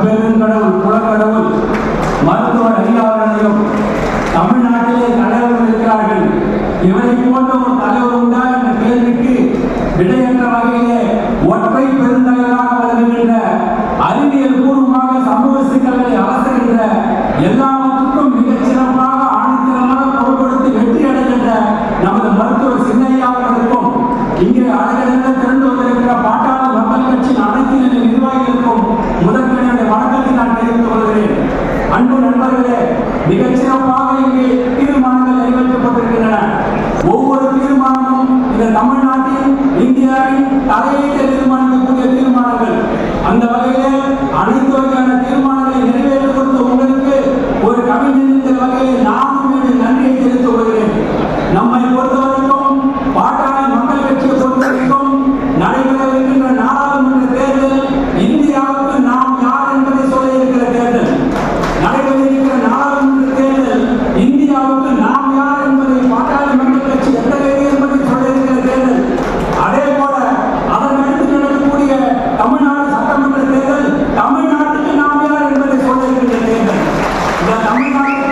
பெருங்கடவுள் குலக்கடவுள் மருத்துவர் ஐயா தமிழ்நாட்டிலே தலைவர்கள் இருக்கிறார்கள் இவரை போன்ற ஒரு தலைவர் உண்டா என்ற கேள்விக்கு விடையற்ற வகையிலே ஒற்றை பெருந்தலைவராக விளங்குகின்ற அறிவியல் பூர்வமாக சமூக சிக்கல்களை அலசுகின்ற எல்லாவற்றுக்கும் மிகச் 你敢这样吗？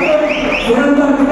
Gracias.